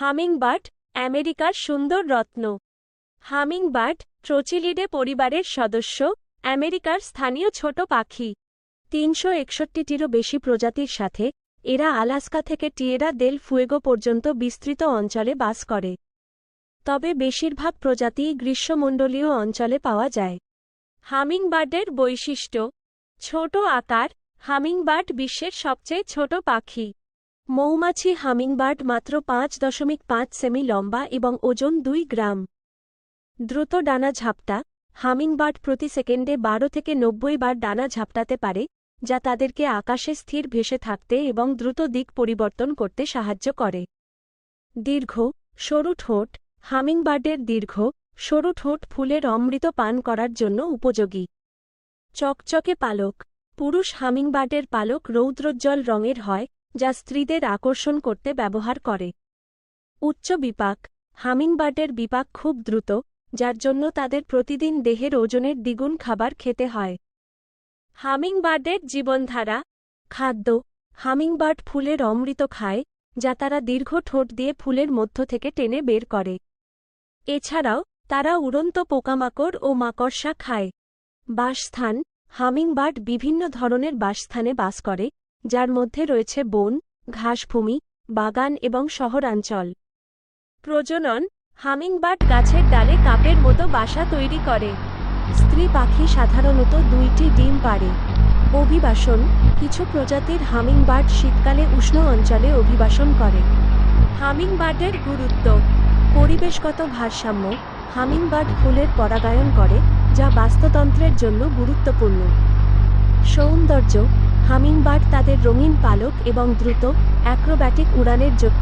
Hummingbird, আমেরিকার সুন্দর রত্ন। Hummingbird, ট্রোচিলিডে পরিবারের সদস্য, আমেরিকার স্থানীয় ছোট পাখি। তিনশো একষট্টিটিরও বেশি প্রজাতির সাথে, এরা আলাস্কা থেকে টিয়েরা দেল ফুয়েগো পর্যন্ত বিস্তৃত অঞ্চলে বাস করে। তবে বেশিরভাগ প্রজাতিই গ্রীষ্মমণ্ডলীয় অঞ্চলে পাওয়া যায়। হামিংবার্ডের বৈশিষ্ট্য, ছোট আকার। হামিংবার্ড বিশ্বের সবচেয়ে ছোট পাখি। মৌমাছি হামিংবার্ড মাত্র পাঁচ দশমিক পাঁচ সেমি লম্বা এবং ওজন দুই গ্রাম। দ্রুত ডানা ঝাপটা, হামিংবার্ড প্রতি সেকেন্ডে বারো থেকে নব্বই বার ডানা ঝাপটাতে পারে, যা তাদেরকে আকাশে স্থির ভেসে থাকতে এবং দ্রুত দিক পরিবর্তন করতে সাহায্য করে। দীর্ঘ, সরু ঠোঁট, হামিংবার্ডের দীর্ঘ, সরু ঠোঁট ফুলের অমৃত পান করার জন্য উপযোগী। চকচকে পালক, পুরুষ হামিংবার্ডের পালক রৌদ্রোজ্জ্বল রঙের হয় যা স্ত্রীদের আকর্ষণ করতে ব্যবহার করে। উচ্চ বিপাক হামিংবার্ডের বিপাক খুব দ্রুত, যার জন্য তাদের প্রতিদিন দেহের ওজনের দ্বিগুণ খাবার খেতে হয়। হামিংবার্ডের জীবনধারা, খাদ্য হামিংবার্ড ফুলের অমৃত খায়, যা তারা দীর্ঘ ঠোঁট দিয়ে ফুলের মধ্য থেকে টেনে বের করে। এছাড়াও, তারা উড়ন্ত পোকামাকড় ও মাকড়সা খায়। বাসস্থান হামিংবার্ড বিভিন্ন ধরনের বাসস্থানে বাস করে যার মধ্যে রয়েছে বন, ঘাসভূমি, বাগান এবং শহরাঞ্চল। প্রজনন, হামিংবার্ড গাছের ডালে কাপের মতো বাসা তৈরি করে। স্ত্রী পাখি সাধারণত দুইটি ডিম পাড়ে। অভিবাসন, কিছু প্রজাতির হামিংবার্ড শীতকালে উষ্ণ অঞ্চলে অভিবাসন করে। হামিংবার্ডের গুরুত্ব, পরিবেশগত ভারসাম্য, হামিংবার্ড ফুলের পরাগায়ন করে, যা বাস্তুতন্ত্রের জন্য গুরুত্বপূর্ণ। সৌন্দর্য হামিংবার্ড তাদের রঙিন পালক এবং দ্রুত অ্যাক্রোব্যাটিক উড়ানের জন্য